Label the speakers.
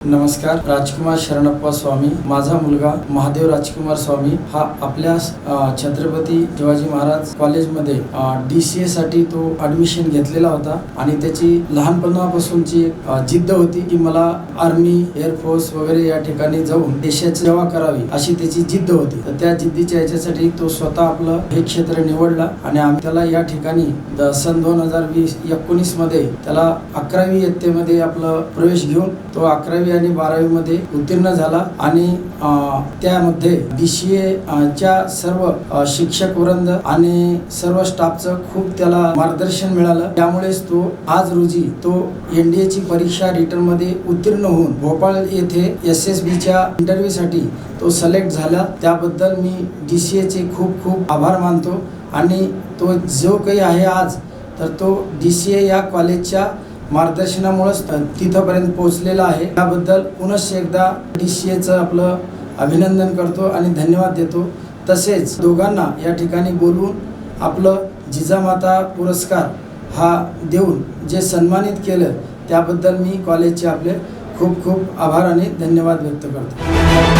Speaker 1: नमस्कार राजकुमार शरणप्पा स्वामी. माझा मुलगा महादेव राजकुमार स्वामी हा आपल्या छत्रपती शिवाजी महाराज कॉलेजमध्ये डी सी ए साठी तो ऍडमिशन घेतलेला होता आणि त्याची लहानपणापासूनची जिद्द होती की मला आर्मी एअरफोर्स वगैरे या ठिकाणी जाऊन देशाची सेवा करावी अशी त्याची जिद्द होती. तर त्या जिद्दीच्या याच्यासाठी तो स्वतः आपलं हे क्षेत्र निवडला आणि आम्ही त्याला या ठिकाणी द- सन दोन हजार वीस एकोणीसमध्ये त्याला अकरावी इयत्तेमध्ये आपलं प्रवेश घेऊन तो अकरावी आणि बारावी मध्ये उत्तीर्ण झाला आणि त्यामध्ये डी सी च्या सर्व शिक्षक वृंद आणि सर्व स्टाफचं खूप त्याला मार्गदर्शन मिळालं. त्यामुळेच तो आज रोजी तो एनडीए ची परीक्षा रिटर्नमध्ये उत्तीर्ण होऊन भोपाळ येथे एस एस बीच्या इंटरव्ह्यू साठी तो सिलेक्ट झाला. त्याबद्दल मी डी सी चे खूप खूप आभार मानतो. आणि तो जो काही आहे आज तर तो डी सी ए या कॉलेजच्या मार्गदर्शनामुळेच तिथंपर्यंत पोहोचलेला आहे. त्याबद्दल पुनश्च एकदा डी सी एचं आपलं अभिनंदन करतो आणि धन्यवाद देतो. तसेच दोघांना या ठिकाणी बोलवून आपलं जिजामाता पुरस्कार हा देऊन जे सन्मानित केलं त्याबद्दल मी कॉलेजचे आपले खूप खूप आभार आणि धन्यवाद व्यक्त करतो.